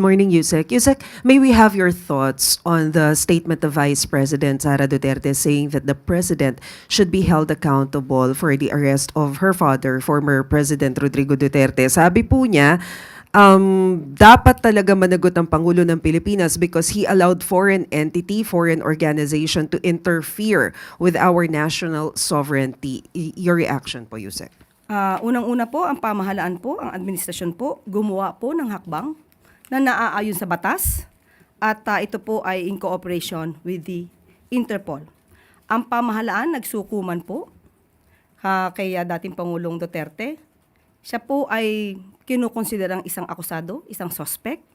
morning, Yusek. Yusek, may we have your thoughts on the statement of Vice President Sara Duterte saying that the President should be held accountable for the arrest of her father, former President Rodrigo Duterte. Sabi po niya, um, dapat talaga managot ang Pangulo ng Pilipinas because he allowed foreign entity, foreign organization to interfere with our national sovereignty. Your reaction po, Yusek? Ah, unang-una po, ang pamahalaan po, ang administrasyon po, gumawa po ng hakbang na naaayon sa batas at ah, ito po ay in cooperation with the Interpol. Ang pamahalaan nagsukuman po ah, kay ah, dating Pangulong Duterte. Siya po ay kinukonsiderang isang akusado, isang suspect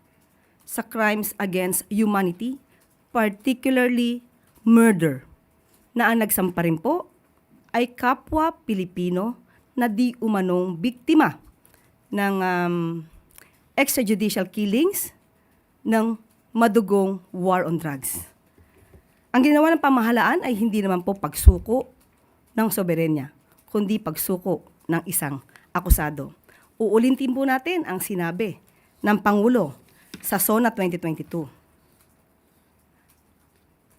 sa crimes against humanity, particularly murder, na ang nagsampa rin po ay kapwa Pilipino na di umanong biktima ng um, extrajudicial killings ng madugong war on drugs. Ang ginawa ng pamahalaan ay hindi naman po pagsuko ng soberenya, kundi pagsuko ng isang akusado. Uulintin po natin ang sinabi ng Pangulo sa SONA 2022.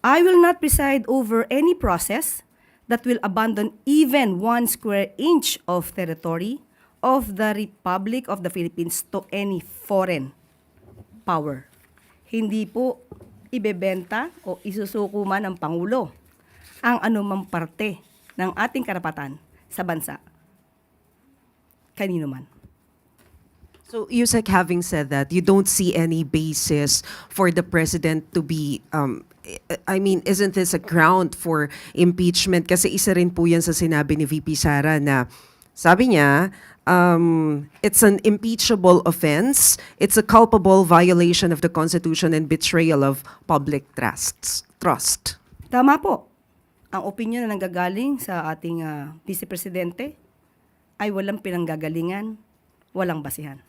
I will not preside over any process that will abandon even one square inch of territory of the Republic of the Philippines to any foreign power. Hindi po ibebenta o isusuko man ng Pangulo ang anumang parte ng ating karapatan sa bansa. Kanino man. So, Yusek, having said that, you don't see any basis for the president to be, um, I mean, isn't this a ground for impeachment? Kasi isa rin po yan sa sinabi ni VP Sara na sabi niya, um, it's an impeachable offense, it's a culpable violation of the Constitution and betrayal of public trusts, trust. Tama po. Ang opinion na nanggagaling sa ating ah, Vice Presidente ay walang pinanggagalingan, walang basihan.